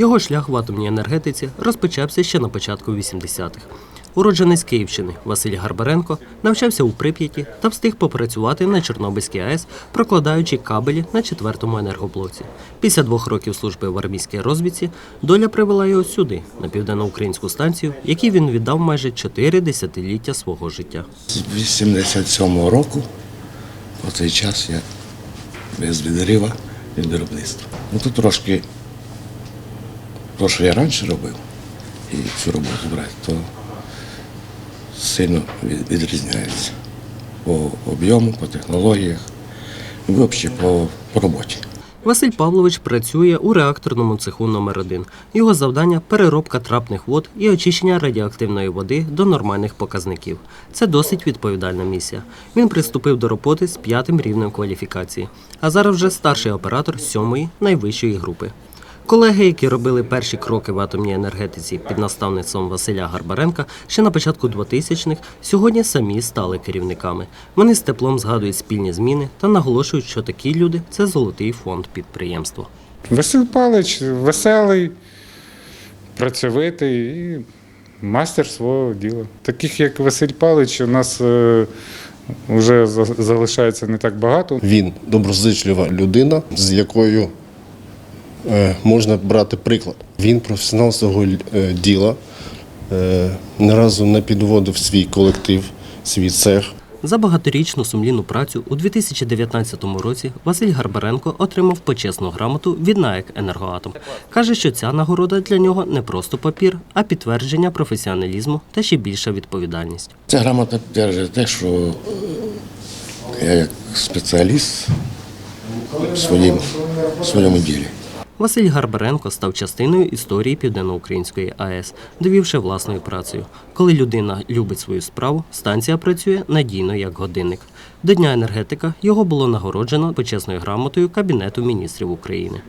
Його шлях в атомній енергетиці розпочався ще на початку 80-х. Уродженець Київщини Василь Гарбаренко навчався у Прип'яті та встиг попрацювати на Чорнобильській АЕС, прокладаючи кабелі на четвертому енергоблоці. Після двох років служби в армійській розвідці доля привела його сюди, на південноукраїнську станцію, якій він віддав майже чотири десятиліття свого життя. З 87-го року по цей час я без відрива від виробництва. Ну тут трошки, то, що я раніше робив, і цю роботу брати, то сильно відрізняється по об'єму, по технологіях, взагалі по, по роботі. Василь Павлович працює у реакторному цеху номер 1 Його завдання переробка трапних вод і очищення радіоактивної води до нормальних показників. Це досить відповідальна місія. Він приступив до роботи з п'ятим рівнем кваліфікації, а зараз вже старший оператор сьомої найвищої групи. Колеги, які робили перші кроки в атомній енергетиці під наставництвом Василя Гарбаренка ще на початку 2000-х, сьогодні самі стали керівниками. Вони з теплом згадують спільні зміни та наголошують, що такі люди це золотий фонд підприємства. Василь Палич веселий, працьовитий і мастер свого діла. Таких як Василь Палич у нас е, вже за- залишається не так багато. Він доброзичлива людина, з якою е, можна брати приклад. Він професіонал свого е, діла, е, ні разу не підводив свій колектив, свій цех. За багаторічну сумлінну працю у 2019 році Василь Гарбаренко отримав почесну грамоту від НАЕК «Енергоатом». Каже, що ця нагорода для нього не просто папір, а підтвердження професіоналізму та ще більша відповідальність. Ця грамота підтверджує те, що е, я як спеціаліст в своїм, в своєму ділі. Василь Гарбаренко став частиною історії Південноукраїнської АЕС, довівши власною працею. Коли людина любить свою справу, станція працює надійно як годинник. До Дня енергетика його було нагороджено почесною грамотою Кабінету міністрів України.